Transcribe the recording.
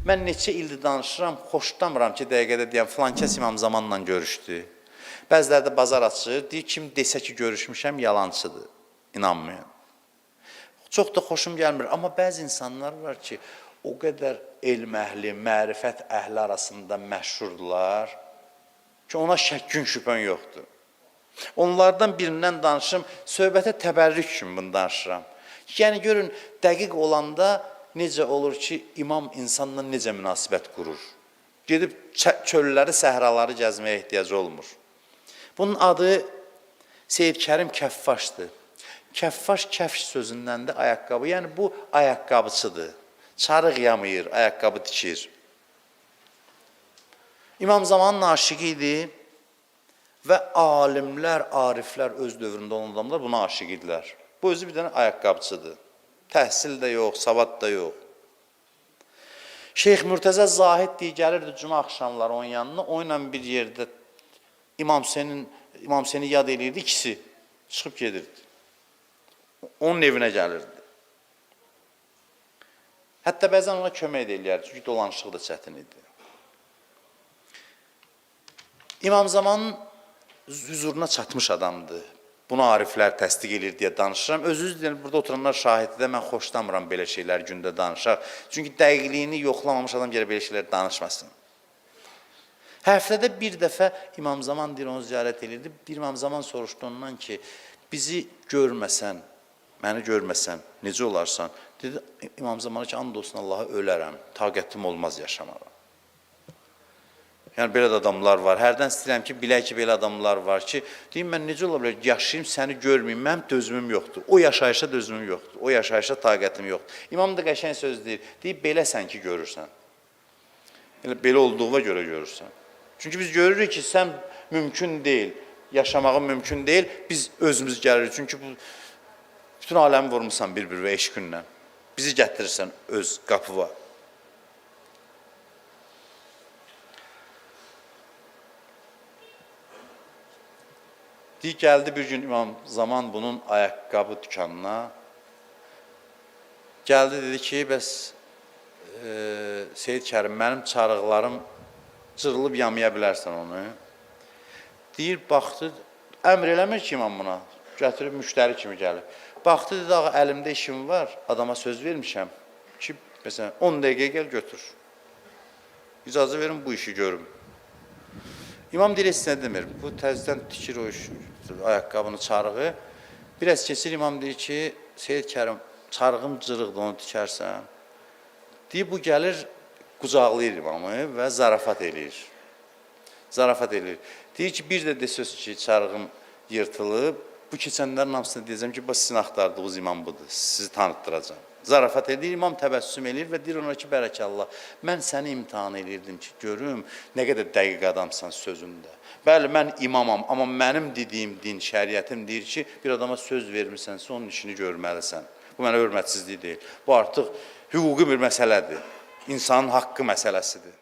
Mən neçə ildir danışıram, xoşlamıram ki, dəqiqədə deyəm filan kəs İmam Zamanla görüşdü. Bəziləri də bazar açır, deyir kim desə ki, görüşmüşəm, yalancıdır. İnanmayın. Çox da xoşum gəlmir, amma bəzi insanlar var ki, o qədər elm əhli, mərifət əhli arasında məşhurdular ki, ona şəkkün şübhən yoxdur. Onlardan birindən danışım, söhbətə təbərrük kimi bunu danışıram. Yəni görün, dəqiq olanda necə olur ki, imam insanla necə münasibət qurur. Gedib çölləri, səhraları gəzməyə ehtiyacı olmur. Bunun adı Seyid Kərim Kəffaşdır. Kəffaş kəfş sözündən də ayaqqabı. Yəni bu ayaqqabıçıdır. Çarıq yamayır, ayaqqabı tikir. İmam Zamanın aşiqi idi və alimlər, ariflər öz dövründə olan adamlar buna aşiq idilər. Bu özü bir dənə ayaqqabıçıdır. Təhsil də yox, savad da yox. Şeyx Mürtəzə Zahid deyə gəlirdi cümə axşamları onun yanına. O bir yerdə İmam Hüseynin İmam Hüseyni yad eləyirdi ikisi. Çıxıb gedirdi. Onun evinə gəlirdi. Hətta bəzən ona kömək də eləyərdi, çünki dolanışıq da çətin idi. İmam Zamanın hüzuruna çatmış adamdır. Bunu ariflər təsdiq edir deyə danışıram. Özünüz deyən burada oturanlar şahiddir. Mən xoşlamıram belə şeylər gündə danışaq. Çünki dəqiqliyini yoxlamamış adam gələ belə şeylər danışmasın. Həftədə bir dəfə İmam Zaman deyir onu ziyarət edirdi. Bir İmam Zaman soruşdu ondan ki, bizi görməsən, məni görməsən necə olarsan? Dedi İmam Zamana ki, and olsun Allaha ölərəm. Taqətim olmaz yaşamağa. Yəni belə də adamlar var. Hərdən istəyirəm ki, bilək ki, belə adamlar var ki, deyim mən necə ola bilər yaşayım, səni görməyim, mənim dözümüm yoxdur. O yaşayışa dözümüm yoxdur. O yaşayışa taqətim yoxdur. İmam da qəşəng söz deyir. Deyir beləsən ki, görürsən. Elə belə olduğuna görə görürsən. Çünki biz görürük ki, sən mümkün deyil, yaşamağın mümkün deyil. Biz özümüz gəlirik. Çünki bu bütün aləmi vurmusan bir-bir və eşqinlə. Bizi gətirirsən öz qapıva. Deyir gəldi bir gün İmam Zaman bunun ayaqqabı dükanına. Gəldi dedi ki, bəs e, Seyid Kərim mənim çarıqlarım cırılıb yamaya bilərsən onu. Deyir, baxdı, əmr eləmir ki imam buna. Gətirib müştəri kimi gəlir. Baxdı dedi, ağa əlimdə işim var, adama söz vermişəm ki, məsələn 10 dəqiqə gəl götür. İcazə verin bu işi görüm. İmam nə demir. Bu təzədən tikir o iş, ayaqqabını, çarığı. Biraz keçir imam deyir ki, Seyid Kərim, çarığım cırıqdır, onu tikərsən. Deyir, bu gəlir, qucaqlayır imamı və zarafat eləyir. Zarafat eləyir. Deyir ki, bir də desöz ki, çarığım yırtılıb, bu keçənlərin hamısını deyəcəm ki, sizin axtardığınız imam budur, sizi tanıtdıracam. Zarafat edir, imam təbəssüm eləyir və deyir ona ki, bərəkallah, mən səni imtihan eləyirdim ki, görüm nə qədər dəqiq adamsan sözündə. Bəli, mən imamam, amma mənim dediyim din, şəriətim deyir ki, bir adama söz vermisənsə, onun işini görməlisən. Bu mənə hörmətsizlik deyil. Bu artıq hüquqi bir məsələdir. İnsanın haqqı məsələsidir.